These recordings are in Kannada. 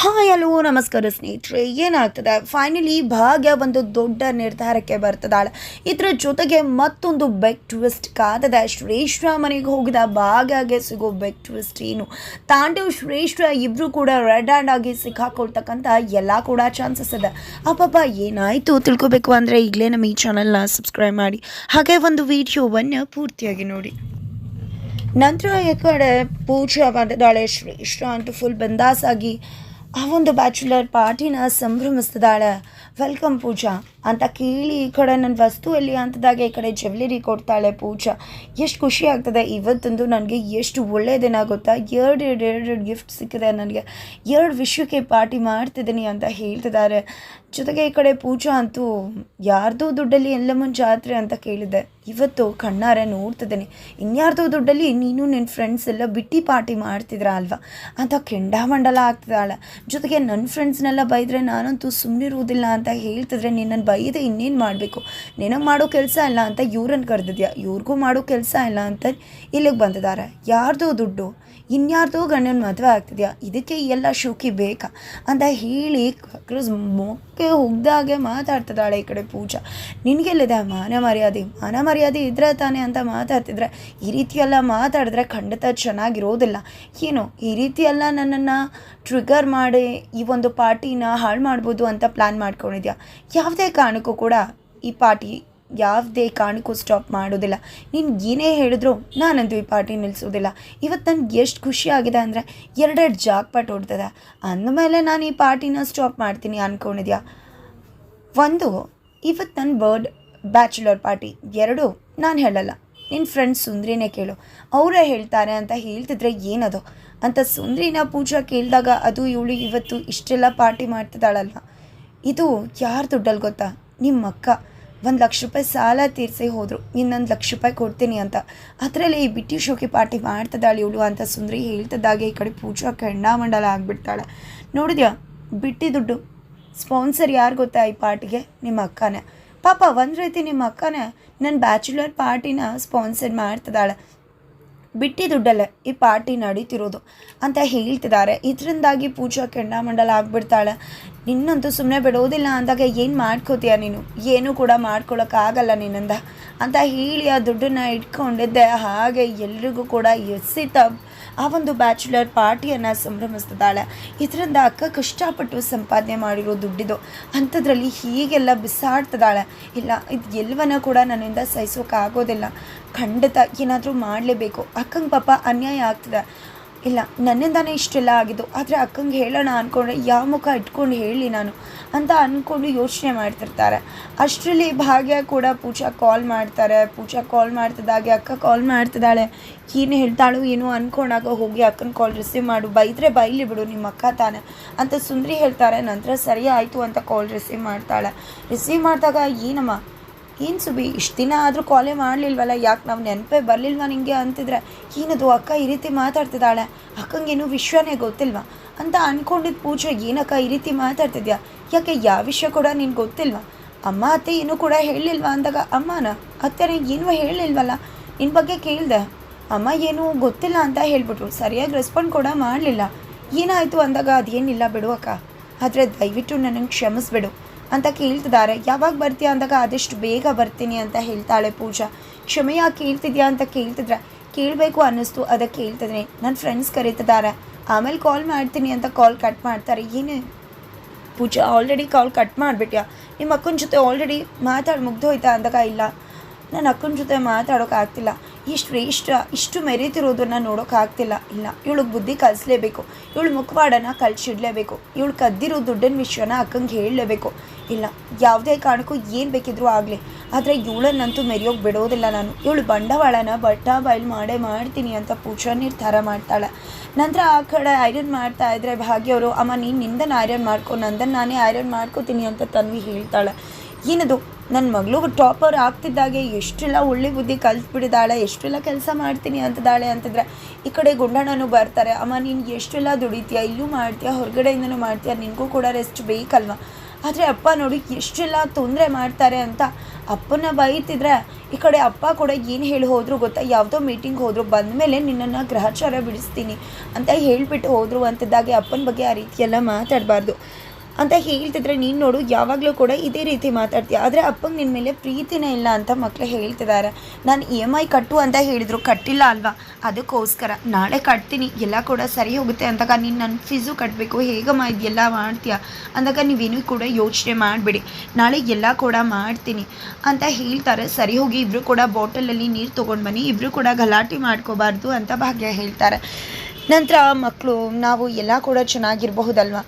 ಹಾಯ್, ಹಲೋ, ನಮಸ್ಕಾರ ಸ್ನೇಹಿತರೆ. ಏನಾಗ್ತದೆ? ಫೈನಲಿ ಭಾಗ್ಯ ಒಂದು ದೊಡ್ಡ ನಿರ್ಧಾರಕ್ಕೆ ಬರ್ತದಾಳೆ. ಇದರ ಜೊತೆಗೆ ಮತ್ತೊಂದು ಬೆಕ್ ಟ್ವಿಸ್ಟ್ ಕಾದದ. ಶ್ರೇಷ್ಠ ಮನೆಗೆ ಹೋಗಿದ ಭಾಗ್ಯಗೆ ಸಿಗೋ ಬೆಕ್ ಟ್ವಿಸ್ಟ್ ಏನು? ತಾಂಡವ್ ಶ್ರೇಷ್ಠ ಇಬ್ಬರು ಕೂಡ ರೆಡ್ ಆ್ಯಂಡ್ ಆಗಿ ಸಿಕ್ಕಾಕೊಳ್ತಕ್ಕಂಥ ಎಲ್ಲ ಕೂಡ ಚಾನ್ಸಸ್ ಇದೆ. ಪಾಪ ಏನಾಯಿತು? ತಿಳ್ಕೊಬೇಕು ಅಂದರೆ ಈಗಲೇ ನಮ್ಮ ಈ ಚಾನಲ್ನ ಸಬ್ಸ್ಕ್ರೈಬ್ ಮಾಡಿ. ಹಾಗೆ ಒಂದು ವಿಡಿಯೋವನ್ನು ಪೂರ್ತಿಯಾಗಿ ನೋಡಿ. ನಂತರ ಈ ಕಡೆ ಪೂಜಾ ಬಂದಿದ್ದಾಳೆ ಶ್ರೇಷ್ಠ ಅಂತೂ ಫುಲ್ ಬಂದಾಸಾಗಿ ಒಂದು ಬ್ಯಾಚುಲರ್ ಪಾರ್ಟಿನ ಸಂಭ್ರಮಿಸ್ತಿದ್ದಾಳೆ. ವೆಲ್ಕಮ್ ಪೂಜಾ. ಅಂತ ಕೇಳಿ ಈ ಕಡೆ ನನ್ನ ವಸ್ತು ಎಲ್ಲಿ ಅಂತದಾಗ ಈ ಕಡೆ ಜ್ಯುವೆಲರಿ ಕೊಡ್ತಾಳೆ ಪೂಜಾ. ಎಷ್ಟು ಖುಷಿ ಆಗ್ತದೆ. ಇವತ್ತೊಂದು ನನಗೆ ಎಷ್ಟು ಒಳ್ಳೆಯ ದಿನ ಗೊತ್ತಾ? ಎರಡು ಎರಡು ಎರಡು ಎರಡು ಗಿಫ್ಟ್ ಸಿಕ್ಕಿದೆ ನನಗೆ. ಎರಡು ವಿಷಯಕ್ಕೆ ಪಾರ್ಟಿ ಮಾಡ್ತಿದ್ದೀನಿ ಅಂತ ಹೇಳ್ತಿದ್ದಾರೆ. ಜೊತೆಗೆ ಈ ಕಡೆ ಪೂಜಾ ಅಂತೂ ಯಾರ್ದೋ ದುಡ್ಡಲ್ಲಿ ಎಲ್ಲಮ್ಮನ ಜಾತ್ರೆ ಅಂತ ಕೇಳಿದ್ದೆ ಇವತ್ತು ಕಣ್ಣಾರೆ ನೋಡ್ತಿದ್ದೇನೆ. ಇನ್ಯಾರ್ದೋ ದುಡ್ಡಲ್ಲಿ ನೀನು ನಿನ್ನ ಫ್ರೆಂಡ್ಸ್ ಎಲ್ಲ ಬಿಟ್ಟಿ ಪಾರ್ಟಿ ಮಾಡ್ತಿದ್ರ ಅಲ್ವಾ? ಅಂತ ಕೆಂಡಾಮಂಡಲ ಆಗ್ತಿದ್ದಾಳೆ. ಜೊತೆಗೆ ನನ್ನ ಫ್ರೆಂಡ್ಸ್ನೆಲ್ಲ ಬೈದರೆ ನಾನಂತೂ ಸುಮ್ಮನಿರುವುದಿಲ್ಲ ಅಂತ ಹೇಳ್ತಿದ್ರೆ ನಿನ್ನನ್ನು ಬೈದೆ ಇನ್ನೇನು ಮಾಡಬೇಕು? ನಿನಗೆ ಮಾಡೋ ಕೆಲಸ ಇಲ್ಲ ಅಂತ ಇವ್ರನ್ನ ಕರೆದಿದ್ಯಾ? ಇವ್ರಿಗೂ ಮಾಡೋ ಕೆಲಸ ಇಲ್ಲ ಅಂತ ಇಲ್ಲಿಗೆ ಬಂದಿದ್ದಾರೆ. ಯಾರ್ದೋ ದುಡ್ಡು, ಇನ್ಯಾರ್ದೋ ಗಂಡನ ಮದುವೆ ಆಗ್ತಿದ್ಯಾ? ಇದಕ್ಕೆ ಎಲ್ಲ ಶೋಕಿ ಬೇಕಾ? ಅಂತ ಹೇಳಿ ಕ್ರೂಸ್ ಮೊಕ್ಕೆ ಹೋಗ್ದಾಗೆ ಮಾತಾಡ್ತಿದ್ದಾಳೆ ಈ ಕಡೆ ಪೂಜಾ. ನಿನಗೆಲ್ಲಿದೆ ಮಾನ ಮರ್ಯಾದೆ ಮಾನ ಮರ್ಯಾದೆ ಇದ್ರೆ ತಾನೇ ಅಂತ ಮಾತಾಡ್ತಿದ್ರೆ, ಈ ರೀತಿಯೆಲ್ಲ ಮಾತಾಡಿದ್ರೆ ಖಂಡಿತ ಚೆನ್ನಾಗಿರೋದಿಲ್ಲ. ಏನು, ಈ ರೀತಿಯೆಲ್ಲ ನನ್ನನ್ನು ಟ್ರಿಗರ್ ಮಾಡಿ ಈ ಒಂದು ಪಾರ್ಟಿನ ಹಾಳು ಮಾಡ್ಬೋದು ಅಂತ ಪ್ಲ್ಯಾನ್ ಮಾಡ್ಕೊಂಡಿದ್ಯಾ? ಯಾವುದೇ ಕಾರಣಕ್ಕೂ ಕೂಡ ಈ ಪಾರ್ಟಿ ಯಾವುದೇ ಕಾರಣಕ್ಕೂ ಸ್ಟಾಪ್ ಮಾಡೋದಿಲ್ಲ ನೀನು ಏನೇ ಹೇಳಿದ್ರು ನಾನಂತೂ ಈ ಪಾರ್ಟಿ ನಿಲ್ಲಿಸೋದಿಲ್ಲ ಇವತ್ತು ನನಗೆ ಎಷ್ಟು ಖುಷಿ ಆಗಿದೆ ಅಂದರೆ ಎರಡೆರಡು ಜಾಕ್ಪಾಟ್ ಹೊಡ್ತದೆ ಅಂದಮೇಲೆ ನಾನು ಈ ಪಾರ್ಟಿನ ಸ್ಟಾಪ್ ಮಾಡ್ತೀನಿ ಅಂದ್ಕೊಂಡಿದ್ಯಾ ಒಂದು ಇವತ್ತು ನನ್ನ ಬರ್ಡ್ ಬ್ಯಾಚುಲರ್ ಪಾರ್ಟಿ ಎರಡು, ನಾನು ಹೇಳಲ್ಲ. ನಿನ್ನ ಫ್ರೆಂಡ್ಸ್ ಸುಂದ್ರಿನೇ ಕೇಳು. ಅವರೇ ಹೇಳ್ತಾರೆ ಅಂತ ಹೇಳ್ತಿದ್ರೆ ಏನದು? ಅಂತ ಸುಂದ್ರಿನ ಪೂಜಾ ಕೇಳಿದಾಗ ಅದು ಇವಳು ಇವತ್ತು ಇಷ್ಟೆಲ್ಲ ಪಾರ್ಟಿ ಮಾಡ್ತಿದ್ದಾಳಲ್ವ? ಇದು ಯಾರು ದುಡ್ಡಲ್ಲಿ ಗೊತ್ತಾ? ನಿಮ್ಮ ಅಕ್ಕ ಒಂದು ಲಕ್ಷ ರೂಪಾಯಿ ಸಾಲ ತೀರಿಸಿ ಹೋದರು. ಇನ್ನೊಂದು ಲಕ್ಷ ರೂಪಾಯಿ ಕೊಡ್ತೀನಿ ಅಂತ. ಅದರಲ್ಲಿ ಈ ಬಿಟ್ಟಿ ಶೋಕಿ ಪಾರ್ಟಿ ಮಾಡ್ತದಾಳೆ ಇವಳು ಅಂತ ಸುಂದರಿ ಹೇಳ್ತದಾಗೆ ಈ ಕಡೆ ಪೂಜಾ ಕೆಂಡಾಮಂಡಲ ಆಗಿಬಿಡ್ತಾಳೆ. ನೋಡಿದ್ಯಾ? ಬಿಟ್ಟಿ ದುಡ್ಡು. ಸ್ಪಾನ್ಸರ್ ಯಾರು ಗೊತ್ತಾ ಈ ಪಾರ್ಟಿಗೆ? ನಿಮ್ಮ ಅಕ್ಕನೇ. ಪಾಪ ಒಂದು ರೀತಿ ನಿಮ್ಮ ಅಕ್ಕನೇ ನನ್ನ ಬ್ಯಾಚುಲರ್ ಪಾರ್ಟಿನ ಸ್ಪಾನ್ಸರ್ ಮಾಡ್ತಿದ್ದಾಳೆ ಬಿಟ್ಟಿ ದುಡ್ಡಲ್ಲೇ ಈ ಪಾರ್ಟಿ ನಡೀತಿರೋದು ಅಂತ ಹೇಳ್ತಿದ್ದಾರೆ. ಇದರಿಂದಾಗಿ ಪೂಜಾ ಕೆಂಡಾಮಂಡಲ ಆಗ್ಬಿಡ್ತಾಳೆ. ನಿನ್ನಂತೂ ಸುಮ್ಮನೆ ಬಿಡೋದಿಲ್ಲ ಅಂದಾಗ ಏನು ಮಾಡ್ಕೋತೀಯ ನೀನು? ಏನೂ ಕೂಡ ಮಾಡ್ಕೊಳಕ್ಕಾಗಲ್ಲ ನಿನ್ನಂದ. ಅಂತ ಹೇಳಿ ಆ ದುಡ್ಡನ್ನು ಇಟ್ಕೊಂಡಿದ್ದೆ. ಹಾಗೆ ಎಲ್ರಿಗೂ ಕೂಡ ಎಸಿತ ಆ ಒಂದು ಬ್ಯಾಚುಲರ್ ಪಾರ್ಟಿಯನ್ನು ಸಂಭ್ರಮಿಸ್ತಿದ್ದಾಳೆ. ಇದರಿಂದ ಅಕ್ಕ ಕಷ್ಟಪಟ್ಟು ಸಂಪಾದನೆ ಮಾಡಿರೋ ದುಡ್ಡಿದು ಅಂಥದ್ರಲ್ಲಿ ಹೀಗೆಲ್ಲ ಬಿಸಾಡ್ತಿದ್ದಾಳೆ. ಇಲ್ಲ, ಇದು ಎಲ್ಲವನ್ನ ಕೂಡ ನನ್ನಿಂದ ಸಹಿಸೋಕ್ಕಾಗೋದಿಲ್ಲ ಖಂಡಿತ ಏನಾದರೂ ಮಾಡಲೇಬೇಕು. ಅಕ್ಕಂಗೆ ಪಾಪ ಅನ್ಯಾಯ ಆಗ್ತದೆ. ಇಲ್ಲ, ನನ್ನಿಂದಾನೇ ಇಷ್ಟೆಲ್ಲ ಆಗಿದ್ದು. ಆದರೆ ಅಕ್ಕಂಗೆ ಹೇಳೋಣ ಅಂದ್ಕೊಂಡ್ರೆ ಯಾವ ಮುಖ ಇಟ್ಕೊಂಡು ಹೇಳಿ ನಾನು ಅಂತ ಅಂದ್ಕೊಂಡು ಯೋಚನೆ ಮಾಡ್ತಿರ್ತಾರೆ. ಅಷ್ಟರಲ್ಲಿ ಭಾಗ್ಯ ಕೂಡ ಪೂಜಾ ಕಾಲ್ ಮಾಡ್ತಾರೆ. ಪೂಜಾ ಕಾಲ್ ಮಾಡ್ತಿದ್ದಾಗೆ ಅಕ್ಕ ಕಾಲ್ ಮಾಡ್ತಿದ್ದಾಳೆ. ಏನು ಹೇಳ್ತಾಳು ಏನೋ ಅಂದ್ಕೊಂಡಾಗ ಹೋಗಿ ಅಕ್ಕನ ಕಾಲ್ ರಿಸೀವ್ ಮಾಡು. ಬೈದ್ರೆ ಬೈಲಿ ಬಿಡು ನಿಮ್ಮ ಅಕ್ಕ ತಾನೆ ಅಂತ ಸುಂದ್ರಿ ಹೇಳ್ತಾರೆ. ನಂತರ ಸರಿ ಆಯಿತು ಅಂತ ಕಾಲ್ ರಿಸೀವ್ ಮಾಡ್ತಾಳೆ. ರಿಸೀವ್ ಮಾಡಿದಾಗ, ಏನಮ್ಮ? ಏನು ಸುಬಿ, ಇಷ್ಟು ದಿನ ಆದರೂ ಕಾಲೇ ಮಾಡಲಿಲ್ವಲ್ಲ? ಯಾಕೆ ನಾವು ನೆನಪೇ ಬರಲಿಲ್ವ ನಿಮಗೆ ಅಂತಿದ್ರೆ? ಏನದು, ಅಕ್ಕ ಈ ರೀತಿ ಮಾತಾಡ್ತಿದ್ದಾಳೆ. ಅಕ್ಕಂಗೇನು ವಿಶ್ವನೇ ಗೊತ್ತಿಲ್ವಾ? ಅಂತ ಅಂದ್ಕೊಂಡಿದ್ದ ಪೂಜೆ ಏನಕ್ಕ ಈ ರೀತಿ ಮಾತಾಡ್ತಿದ್ಯಾ? ಯಾಕೆ ಯಾವ ವಿಷಯ ಕೂಡ ನಿನ್ಗೆ ಗೊತ್ತಿಲ್ವಾ? ಅಮ್ಮ, ಅತ್ತೆ ಏನೂ ಕೂಡ ಹೇಳಿಲ್ವಾ ಅಂದಾಗ ಅಮ್ಮನ? ಅತ್ತೆ ಏನೂ ಹೇಳಿಲ್ವಲ್ಲ ನಿನ್ನ ಬಗ್ಗೆ ಕೇಳಿದೆ. ಅಮ್ಮ ಏನೂ ಗೊತ್ತಿಲ್ಲ ಅಂತ ಹೇಳ್ಬಿಟ್ರು. ಸರಿಯಾಗಿ ರೆಸ್ಪಾಂಡ್ ಕೂಡ ಮಾಡಲಿಲ್ಲ. ಏನಾಯಿತು ಅಂದಾಗ ಅದೇನಿಲ್ಲ ಬಿಡು ಅಕ್ಕ. ಆದರೆ ದಯವಿಟ್ಟು ನನಗೆ ಕ್ಷಮಿಸ್ಬಿಡು. ಅಂತ ಕೇಳ್ತಿದ್ದಾರೆ. ಯಾವಾಗ ಬರ್ತೀಯಾ ಅಂದಾಗ ಆದಷ್ಟು ಬೇಗ ಬರ್ತೀನಿ ಅಂತ ಹೇಳ್ತಾಳೆ ಪೂಜಾ. ಕ್ಷಮೆ ಯಾಕೆ ಕೇಳ್ತಿದ್ಯಾ ಅಂತ ಕೇಳ್ತಿದ್ರೆ, ಕೇಳಬೇಕು ಅನ್ನಿಸ್ತು, ಅದಕ್ಕೆ ಕೇಳ್ತಿದ್ದೀನಿ. ನನ್ನ ಫ್ರೆಂಡ್ಸ್ ಕರೀತಿದ್ದಾರೆ. ಆಮೇಲೆ ಕಾಲ್ ಮಾಡ್ತೀನಿ ಅಂತ ಕಾಲ್ ಕಟ್ ಮಾಡ್ತಾರೆ. ಏನು? ಪೂಜಾ ಆಲ್ರೆಡಿ ಕಾಲ್ ಕಟ್ ಮಾಡಿಬಿಟ್ಯಾ? ನಿಮ್ಮ ಅಕ್ಕನ ಜೊತೆ ಆಲ್ರೆಡಿ ಮಾತಾಡಿ ಮುಗ್ದೋಯ್ತಾ ಅಂದಾಗ ಇಲ್ಲ. ನನ್ನ ಅಕ್ಕನ ಜೊತೆ ಮಾತಾಡೋಕ್ಕಾಗ್ತಿಲ್ಲ ಇಷ್ಟು ಇಷ್ಟ, ಇಷ್ಟು ಮೆರೀತಿರೋದನ್ನ ನೋಡೋಕ್ಕಾಗ್ತಿಲ್ಲ ಇಲ್ಲ, ಇವಳಿಗೆ ಬುದ್ಧಿ ಕಲಿಸ್ಲೇಬೇಕು. ಇವಳು ಮುಖವಾಡನ ಕಳ್ಸಿಡ್ಲೇಬೇಕು ಇವಳು ಕದ್ದಿರೋ ದುಡ್ಡಿನ ವಿಷಯನ ಅಕ್ಕಂಗೆ ಹೇಳಲೇಬೇಕು. ಇಲ್ಲ, ಯಾವುದೇ ಕಾರಣಕ್ಕೂ ಏನು ಬೇಕಿದ್ರೂ ಆಗಲಿ. ಆದರೆ ಇವಳನ್ನಂತೂ ಮೆರೆಯೋಕೆ ಬಿಡೋದಿಲ್ಲ ನಾನು. ಇವಳು ಬಂಡವಾಳನ ಬಟ್ಟ ಬಯಲು ಮಾಡೇ ಮಾಡ್ತೀನಿ ಅಂತ ಪೂಜಾ ನಿರ್ಧಾರ ಮಾಡ್ತಾಳೆ. ನಂತರ ಆ ಕಡೆ ಐರನ್ ಮಾಡ್ತಾ ಇದ್ರೆ ಭಾಗ್ಯವರು, ಅಮ್ಮ, ನೀನು ನಿಂದನ ಐರನ್ ಮಾಡ್ಕೊ ನಂದನ್ನು ನಾನೇ ಐರನ್ ಮಾಡ್ಕೋತೀನಿ ಅಂತ ತನ್ವಿ ಹೇಳ್ತಾಳೆ. ಏನದು? ನನ್ನ ಮಗಳು ಟಾಪರ್ ಆಗ್ತಿದ್ದಾಗೆ ಎಷ್ಟೆಲ್ಲ ಒಳ್ಳೆ ಬುದ್ಧಿ ಕಲ್ತ್ಬಿಟ್ಟಿದ್ದಾಳೆ ಎಷ್ಟೆಲ್ಲ ಕೆಲಸ ಮಾಡ್ತೀನಿ ಅಂತಿದ್ದಾಳೆ ಅಂತಂದರೆ, ಈ ಕಡೆ ಗುಂಡಣ್ಣನು ಬರ್ತಾರೆ, ಅಮ್ಮ, ನೀನು ಎಷ್ಟೆಲ್ಲ ದುಡಿತೀಯ? ಇಲ್ಲೂ ಮಾಡ್ತೀಯ? ಹೊರಗಡೆಯಿಂದನೂ ಮಾಡ್ತೀಯ? ನಿನಗೂ ಕೂಡ ರೆಸ್ಟ್ ಬೇಕಲ್ವ? ಆದರೆ ಅಪ್ಪ ನೋಡಿ ಎಷ್ಟೆಲ್ಲ ತೊಂದರೆ ಮಾಡ್ತಾರೆ ಅಂತ. ಅಪ್ಪನ ಬೈತಿದ್ರೆ, ಈ ಕಡೆ ಅಪ್ಪ ಕೂಡ ಏನು ಹೇಳಿ ಹೋದ್ರು ಗೊತ್ತಾ? ಯಾವುದೋ ಮೀಟಿಂಗ್ ಹೋದ್ರು, ಬಂದಮೇಲೆ ನಿನ್ನನ್ನು ಗ್ರಹಚಾರ ಬಿಡಿಸ್ತೀನಿ ಅಂತ ಹೇಳಿಬಿಟ್ಟು ಹೋದ್ರು ಅಂತಿದ್ದಾಗೆ ಅಪ್ಪನ ಬಗ್ಗೆ ಆ ರೀತಿಯೆಲ್ಲ ಮಾತಾಡಬಾರ್ದು. ಅಂತ ಹೇಳ್ತಿದ್ರೆ ನೀನು ನೋಡು, ಯಾವಾಗಲೂ ಕೂಡ ಇದೇ ರೀತಿ ಮಾತಾಡ್ತೀಯ. ಆದರೆ ಅಪ್ಪಂಗೆ ನಿನ್ನ ಮೇಲೆ ಪ್ರೀತಿನೇ ಇಲ್ಲ ಅಂತ ಮಕ್ಕಳು ಹೇಳ್ತಿದ್ದಾರೆ ನಾನು ಇ ಎಂ ಐ ಕಟ್ಟು ಅಂತ ಹೇಳಿದರು, ಕಟ್ಟಿಲ್ಲ ಅಲ್ವಾ? ಅದಕ್ಕೋಸ್ಕರ ನಾಳೆ ಕಟ್ತೀನಿ, ಎಲ್ಲ ಕೂಡ ಸರಿ ಹೋಗುತ್ತೆ ಅಂದಾಗ ನೀನು ನನ್ನ ಫೀಸು ಕಟ್ಟಬೇಕು ಹೇಗಮ್ಮ ಇದೆಲ್ಲ ಮಾಡ್ತೀಯ? ಅಂದಾಗ ನೀವೇನು ಕೂಡ ಯೋಚನೆ ಮಾಡಿಬಿಡಿ. ನಾಳೆ ಎಲ್ಲ ಕೂಡ ಮಾಡ್ತೀನಿ ಅಂತ ಹೇಳ್ತಾರೆ. ಸರಿ ಹೋಗಿ ಇಬ್ಬರು ಕೂಡ ಬಾಟಲಲ್ಲಿ ನೀರು ತೊಗೊಂಡು ಬನ್ನಿ ಇಬ್ಬರು ಕೂಡ ಗಲಾಟೆ ಮಾಡ್ಕೋಬಾರ್ದು ಅಂತ ಭಾಗ್ಯ ಹೇಳ್ತಾರೆ. ನಂತರ ಮಕ್ಕಳು ನಾವು ಎಲ್ಲ ಕೂಡ ಚೆನ್ನಾಗಿರಬಹುದಲ್ವ?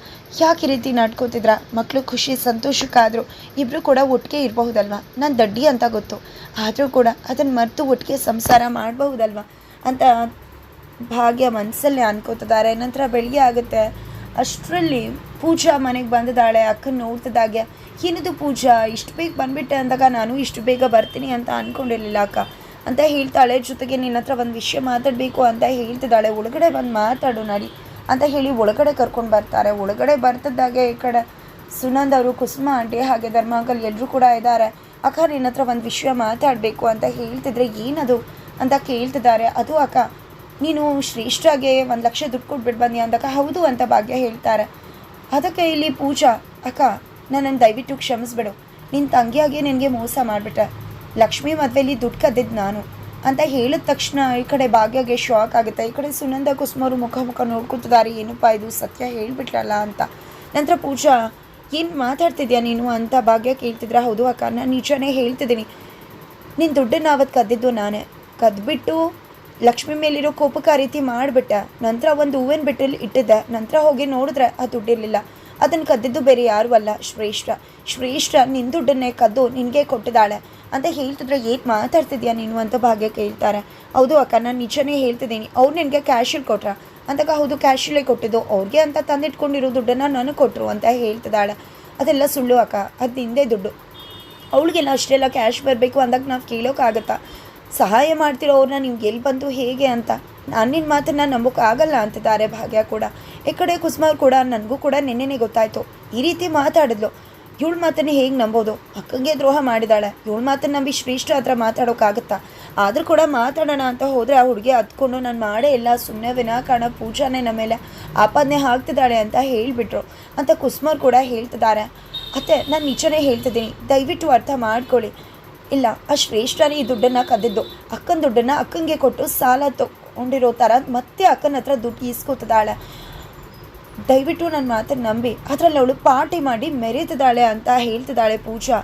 ಯಾಕೆ ಈ ರೀತಿ ನಡ್ಕೋತಿದ್ರ? ಮಕ್ಕಳು ಖುಷಿ ಸಂತೋಷಕ್ಕಾದರೂ ಇಬ್ಬರು ಕೂಡ ಒಟ್ಟಿಗೆ ಇರಬಹುದಲ್ವ? ನಾನು ದಡ್ಡಿ ಅಂತ ಗೊತ್ತು. ಆದರೂ ಕೂಡ ಅದನ್ನು ಮರೆತು ಒಟ್ಟಿಗೆ ಸಂಸಾರ ಮಾಡಬಹುದಲ್ವ? ಅಂತ ಭಾಗ್ಯ ಮನಸ್ಸಲ್ಲೇ ಅನ್ಕೋತಿದ್ದಾರೆ. ನಂತರ ಬೆಳಿಗ್ಗೆ ಆಗುತ್ತೆ. ಅಷ್ಟರಲ್ಲಿ ಪೂಜಾ ಮನೆಗೆ ಬಂದಿದ್ದಾಳೆ. ಅಕ್ಕನ ನೋಡ್ತಿದ್ದಾಗೆ, ಏನಿದು ಪೂಜಾ? ಇಷ್ಟು ಬೇಗ ಬಂದುಬಿಟ್ಟೆ ಅಂದಾಗ ನಾನು ಇಷ್ಟು ಬೇಗ ಬರ್ತೀನಿ ಅಂತ ಅಂದ್ಕೊಂಡಿರಲಿಲ್ಲ ಅಕ್ಕ. ಅಂತ ಹೇಳ್ತಾಳೆ. ಜೊತೆಗೆ ನಿನ್ನ ಹತ್ರ ಒಂದು ವಿಷಯ ಮಾತಾಡಬೇಕು ಅಂತ ಹೇಳ್ತಿದ್ದಾಳೆ. ಒಳಗಡೆ ಬಂದು ಮಾತಾಡು ನಡಿ ಅಂತ ಹೇಳಿ ಒಳಗಡೆ ಕರ್ಕೊಂಡು ಬರ್ತಾರೆ. ಒಳಗಡೆ ಬರ್ತಿದ್ದಾಗೆ ಈ ಕಡೆ ಸುನಂದ್ ಅವರು, ಕುಸುಮ ಆಂಟಿ ಹಾಗೆ ಧರ್ಮಾಂಕಲ್ ಎಲ್ಲರೂ ಕೂಡ ಇದ್ದಾರೆ. ಅಕ್ಕ, ನಿನ್ನ ಹತ್ರ ಒಂದು ವಿಷಯ ಮಾತಾಡಬೇಕು ಅಂತ ಹೇಳ್ತಿದ್ರೆ ಏನದು ಅಂತ ಕೇಳ್ತಿದ್ದಾರೆ. ಅದು ಅಕ್ಕ, ನೀನು ಶ್ರೇಷ್ಠಾಗೆ ಒಂದು ಲಕ್ಷ ದುಡ್ಡು ಕೊಟ್ಬಿಟ್ಟು ಬನ್ನಿ ಅಂದಕ್ಕ ಹೌದು ಅಂತ ಭಾಗ್ಯ ಹೇಳ್ತಾರೆ. ಅದಕ್ಕೆ ಇಲ್ಲಿ ಪೂಜಾ, ಅಕ್ಕ ನನ್ನನ್ನು ದಯವಿಟ್ಟು ಕ್ಷಮಿಸ್ಬಿಡು. ನಿನ್ನ ತಂಗಿಯಾಗೆ ನಿನಗೆ ಮೋಸ ಮಾಡಿಬಿಟ್ಟೆ ಲಕ್ಷ್ಮಿ ಮದುವೆಲಿ ದುಡ್ಡು ಕದ್ದಿದ್ದು ನಾನು ಅಂತ ಹೇಳಿದ ತಕ್ಷಣ ಈ ಕಡೆ ಭಾಗ್ಯಗೆ ಶಾಕ್ ಆಗುತ್ತೆ. ಈ ಕಡೆ ಸುನಂದ, ಕುಸುಮರು ಮುಖ ಮುಖ ನೋಡ್ಕೊತಿದ್ದಾರೆ. ಏನಪ್ಪ ಇದು? ಸತ್ಯ ಹೇಳ್ಬಿಟ್ರಲ್ಲ ಅಂತ. ನಂತರ ಪೂಜಾ, ಏನು ಮಾತಾಡ್ತಿದ್ಯಾ ನೀನು ಅಂತ ಭಾಗ್ಯ ಕೇಳ್ತಿದ್ರ. ಹೌದು ಅಕ್ಕ, ನಾನು ನಿಜನೇ ಹೇಳ್ತಿದ್ದೀನಿ. ನಿನ್ನ ದುಡ್ಡನ್ನು ಅವತ್ತು ಕದ್ದಿದ್ದು ನಾನೇ. ಕದ್ಬಿಟ್ಟು ಲಕ್ಷ್ಮಿ ಮೇಲಿರೋ ಕೋಪಕ್ಕೆ ಆ ರೀತಿ ಮಾಡಿಬಿಟ್ಟೆ. ನಂತರ ಒಂದು ಹೂವಿನ ಬಿಟ್ಟಲ್ಲಿ ಇಟ್ಟಿದ್ದೆ. ನಂತರ ಹೋಗಿ ನೋಡಿದ್ರೆ ಆ ದುಡ್ಡಿರಲಿಲ್ಲ ಅದನ್ನು ಕದ್ದಿದ್ದು ಬೇರೆ ಯಾರೂ ಅಲ್ಲ. ಶ್ರೇಷ್ಠ. ಶ್ರೇಷ್ಠ ನಿನ್ನ ದುಡ್ಡನ್ನೇ ಕದ್ದು ನಿನಗೆ ಕೊಟ್ಟಿದ್ದಾಳೆ. ಅಂತ ಹೇಳ್ತಿದ್ರೆ ಏನು ಮಾತಾಡ್ತಿದ್ಯಾ ನೀನು ಅಂತ ಭಾಗ್ಯ ಕೇಳ್ತಾರೆ. ಹೌದು ಅಕ್ಕ, ನಾನು ನಿಜನೇ ಹೇಳ್ತಿದ್ದೀನಿ. ಅವ್ರು ನಿನಗೆ ಕ್ಯಾಶಲ್ಲಿ ಕೊಟ್ರ? ಅಂದಾಗ ಹೌದು ಕ್ಯಾಶಲ್ಲೇ ಕೊಟ್ಟಿದ್ದು. ಅವ್ರಿಗೆ ಅಂತ ತಂದಿಟ್ಕೊಂಡಿರೋ ದುಡ್ಡನ್ನು ನನಗೆ ಕೊಟ್ಟರು ಅಂತ ಹೇಳ್ತಿದ್ದಾಳೆ. ಅದೆಲ್ಲ ಸುಳ್ಳು ಅಕ್ಕ. ಅದು ನಿಂದೇ ದುಡ್ಡು. ಅವಳಿಗೆಲ್ಲ ಅಷ್ಟೆಲ್ಲ ಕ್ಯಾಶ್ ಬರಬೇಕು ಅಂದಾಗ ನಾವು ಕೇಳೋಕ್ಕಾಗತ್ತಾ ಸಹಾಯ ಮಾಡ್ತಿರೋ ಅವ್ರನ್ನ ನಿಮ್ಗೆ ಎಲ್ಲಿ ಬಂತು ಹೇಗೆ ಅಂತ? ನಾನು ನಿನ್ನ ಮಾತನ್ನು ನಂಬೋಕ್ಕಾಗಲ್ಲ ಅಂತಿದ್ದಾರೆ ಭಾಗ್ಯ ಕೂಡ. ಈ ಕಡೆ ಕುಸುಮಾರ್ ಕೂಡ, ನನಗೂ ಕೂಡ ನಿನ್ನೆನೇ ಗೊತ್ತಾಯಿತು. ಈ ರೀತಿ ಮಾತಾಡಿದ್ಲು. ಇವಳ ಮಾತನ್ನು ಹೇಗೆ ನಂಬೋದು? ಅಕ್ಕಂಗೆ ದ್ರೋಹ ಮಾಡಿದಾಳೆ. ಇವಳ ಮಾತನ್ನು ನಂಬಿ ಶ್ರೇಷ್ಠ ಹತ್ರ ಮಾತಾಡೋಕ್ಕಾಗತ್ತಾ ಆದರೂ ಕೂಡ ಮಾತಾಡೋಣ ಅಂತ ಹೋದರೆ ಆ ಹುಡುಗಿ ಹತ್ಕೊಂಡು ನಾನು ಮಾಡೇ ಇಲ್ಲ. ಸುಮ್ಮನೆ ವಿನಾಕಾರಣ ಪೂಜಾನೇ ನಮ್ಮ ಮೇಲೆ ಆಪಾದನೆ ಹಾಕ್ತಿದ್ದಾಳೆ ಅಂತ ಹೇಳಿಬಿಟ್ರು. ಅಂತ ಕುಸುಮಾರ್ ಕೂಡ ಹೇಳ್ತಿದ್ದಾರೆ. ಅತ್ತೆ, ನಾನು ನಿಜನೇ ಹೇಳ್ತಿದ್ದೀನಿ. ದಯವಿಟ್ಟು ಅರ್ಥ ಮಾಡ್ಕೊಳ್ಳಿ. ಇಲ್ಲ, ಆ ಶ್ರೇಷ್ಠನೇ ಈ ದುಡ್ಡನ್ನು ಕದ್ದಿದ್ದು. ಅಕ್ಕನ ದುಡ್ಡನ್ನು ಅಕ್ಕಂಗೆ ಕೊಟ್ಟು ಸಾಲ ತಗೊಂಡಿರೋ ಥರ ಮತ್ತೆ ಅಕ್ಕನ ಹತ್ರ ದುಡ್ಡು ಈಸ್ಕೊತಿದ್ದಾಳೆ. ದಯವಿಟ್ಟು ನನ್ನ ಮಾತನ್ನು ನಂಬಿ, ಅದರಲ್ಲಿ ಅವಳು ಪಾರ್ಟಿ ಮಾಡಿ ಮೆರೀತಿದ್ದಾಳೆ ಅಂತ ಹೇಳ್ತಿದ್ದಾಳೆ ಪೂಜಾ.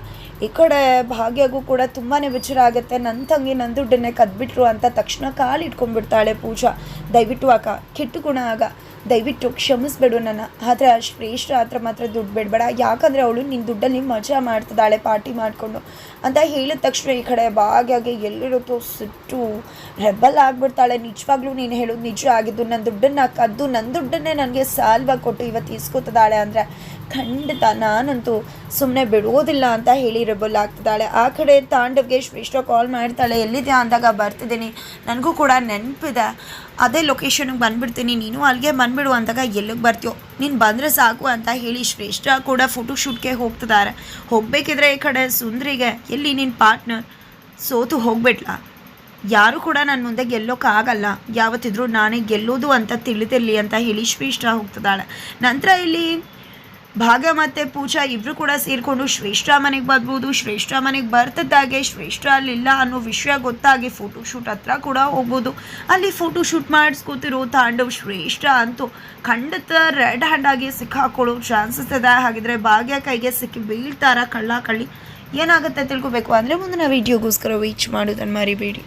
ಈ ಕಡೆ ಭಾಗ್ಯಗೂ ಕೂಡ ತುಂಬಾ ವಿಚಾರ ಆಗುತ್ತೆ. ನನ್ನ ತಂಗಿ ನನ್ನ ದುಡ್ಡನ್ನೇ ಕದ್ಬಿಟ್ರು ಅಂತ ತಕ್ಷಣ ಕಾಲು ಇಟ್ಕೊಂಡ್ಬಿಡ್ತಾಳೆ ಪೂಜಾ. ದಯವಿಟ್ಟು ಅಕ್ಕ, ಕೆಟ್ಟು ಗುಣ ಆಗ. ದಯವಿಟ್ಟು, ಕ್ಷಮಿಸ್ಬೇಡು ನನ್ನ. ಆದರೆ ಆ ಶ್ರೇಷ್ಠ ಹತ್ರ ಮಾತ್ರ ದುಡ್ಡು ಬಿಡಬೇಡ. ಯಾಕಂದರೆ ಅವಳು ನಿನ್ನ ದುಡ್ಡಲ್ಲಿ ಮಜಾ ಮಾಡ್ತಿದ್ದಾಳೆ ಪಾರ್ಟಿ ಮಾಡಿಕೊಂಡು. ಅಂತ ಹೇಳಿದ ತಕ್ಷಣ ಈ ಕಡೆ ಭಾಗ್ಯಾಗೆ ಎಲ್ಲಿರುತ್ತೋ ಸಿಟ್ಟು ರೆಬಲ್ ಆಗಿಬಿಡ್ತಾಳೆ. ನಿಜವಾಗ್ಲೂ ನೀನು ಹೇಳೋದು ನಿಜ ಆಗಿದ್ದು ನನ್ನ ದುಡ್ಡನ್ನು ಕದ್ದು ನನ್ನ ದುಡ್ಡನ್ನೇ ನನಗೆ ಸಾಲ್ವಾಗಿ ಕೊಟ್ಟು ಇವತ್ತು ಇಸ್ಕೊತಿದ್ದಾಳೆ ಅಂದರೆ ಖಂಡಿತ ನಾನಂತೂ ಸುಮ್ಮನೆ ಬಿಡುವುದಿಲ್ಲ ಅಂತ ಹೇಳಿ ರೆಬಲ್ ಆಗ್ತಿದ್ದಾಳೆ. ಆ ಕಡೆ ತಾಂಡವ್ಗೆ ಶ್ರೇಷ್ಠ ಕಾಲ್ ಮಾಡ್ತಾಳೆ. ಎಲ್ಲಿದೆ ಅಂದಾಗ ಬರ್ತಿದ್ದೀನಿ. ನನಗೂ ಕೂಡ ನೆನಪಿದೆ. ಅದೇ ಲೊಕೇಶನ್ಗೆ ಬಂದುಬಿಡ್ತೀನಿ. ನೀನು ಅಲ್ಲಿಗೆ ಬಂದುಬಿಡು ಅಂದಾಗ ಎಲ್ಲಿಗೆ ಬರ್ತೀಯೋ. ನೀನು ಬಂದರೆ ಸಾಕು ಅಂತ ಹೇಳಿ ಶ್ರೇಷ್ಠ ಕೂಡ ಫೋಟೋ ಶೂಟ್ಗೆ ಹೋಗ್ತಿದ್ದಾರೆ. ಹೋಗಬೇಕಿದ್ರೆ ಈ ಕಡೆ ಸುಂದ್ರಿಗೆ, ಎಲ್ಲಿ ನಿನ್ನ ಪಾರ್ಟ್ನರ್ ಸೋತು ಹೋಗ್ಬಿಟ್ಲಾ? ಯಾರು ಕೂಡ ನನ್ನ ಮುಂದೆ ಗೆಲ್ಲೋಕ್ಕಾಗಲ್ಲ ಯಾವತ್ತಿದ್ರೂ ನಾನೇ ಗೆಲ್ಲೋದು ಅಂತ ತಿಳಿದಿರಲಿ ಅಂತ ಹೇಳಿ ಶ್ರೇಷ್ಠ ಹೋಗ್ತಿದ್ದಾಳೆ. ನಂತರ ಇಲ್ಲಿ ಭಾಗ ಮತ್ತು ಪೂಜಾ ಇಬ್ಬರು ಕೂಡ ಸೇರಿಕೊಂಡು ಶ್ರೇಷ್ಠ ಮನೆಗೆ ಬರ್ಬೋದು. ಶ್ರೇಷ್ಠ ಮನೆಗೆ ಬರ್ತದಾಗೆ ಶ್ರೇಷ್ಠ ಅಲ್ಲಿಲ್ಲ ಅನ್ನೋ ವಿಷಯ ಗೊತ್ತಾಗಿ ಫೋಟೋಶೂಟ್ ಹತ್ರ ಕೂಡ ಹೋಗ್ಬೋದು. ಅಲ್ಲಿ ಫೋಟೋಶೂಟ್ ಮಾಡಿಸ್ಕೋತಿರೋ ತಾಂಡವ್ ಶ್ರೇಷ್ಠ ಅಂತೂ ಖಂಡಿತ ರೆಡ್ ಹ್ಯಾಂಡ್ ಆಗಿ ಸಿಕ್ಕಾಕೊಳ್ಳೋ ಚಾನ್ಸಸ್ ಇದೆ. ಹಾಗಿದ್ರೆ ಭಾಗ್ಯ ಕೈಗೆ ಸಿಕ್ಕಿ ಬೀಳ್ತಾರ ಕಳ್ಳ ಕಳ್ಳಿ? ಏನಾಗುತ್ತೆ ತಿಳ್ಕೊಬೇಕು. ಅಂದರೆ ಮುಂದಿನ ವೀಡಿಯೋಗೋಸ್ಕರ ವೀಚ್ ಮಾಡೋದನ್ನು ಮರಿಬೇಡಿ.